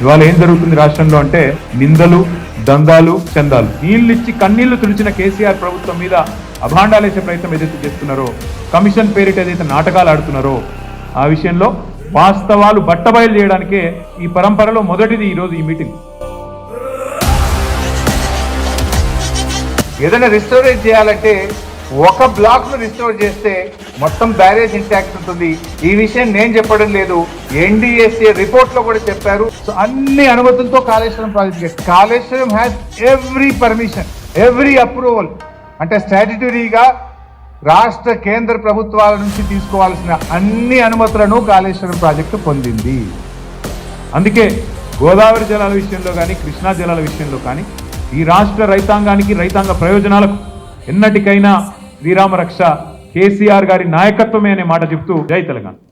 ఇవాళ ఏం జరుగుతుంది రాష్ట్రంలో అంటే నిందలు దందాలు చందాలు. నీళ్ళిచ్చి కన్నీళ్ళు తుడిచిన కేసీఆర్ ప్రభుత్వం మీద అభాండాలేసే ప్రయత్నం ఏదైతే చేస్తున్నారో కమిషన్ పేరిట ఏదైతే నాటకాలు ఆడుతున్నారో ఆ విషయంలో వాస్తవాలు బట్టబయలు చేయడానికే ఈ పరంపరలో మొదటిది ఈరోజు ఈ మీటింగ్. ఏదైనా రిస్టోరేట్ చేయాలంటే ఒక బ్లాక్ను రిస్టోర్ చేస్తే మొత్తం బ్యారేజ్ ఇంటాక్ట్ ఉంటుంది. ఈ విషయం నేను చెప్పడం లేదు. ఎన్డీఎస్ఏ రిపోర్ట్లో కూడా చెప్పారు. సో అన్ని అనుమతులతో Kaleshwaram project Kaleshwaram has every permission every approval అంటే స్టాట్యుటరీగా రాష్ట్ర కేంద్ర ప్రభుత్వాల నుంచి తీసుకోవాల్సిన అన్ని అనుమతులను కాళేశ్వరం ప్రాజెక్టు పొందింది. అందుకే గోదావరి జలాల విషయంలో కానీ కృష్ణా జలాల విషయంలో కానీ ఈ రాష్ట్ర రైతాంగానికి రైతాంగ ప్రయోజనాలకు ఎన్నటికైనా శ్రీరామ రక్ష కేసీఆర్ గారి నాయకత్వమే అనే మాట చెప్తూ జై తెలంగాణ.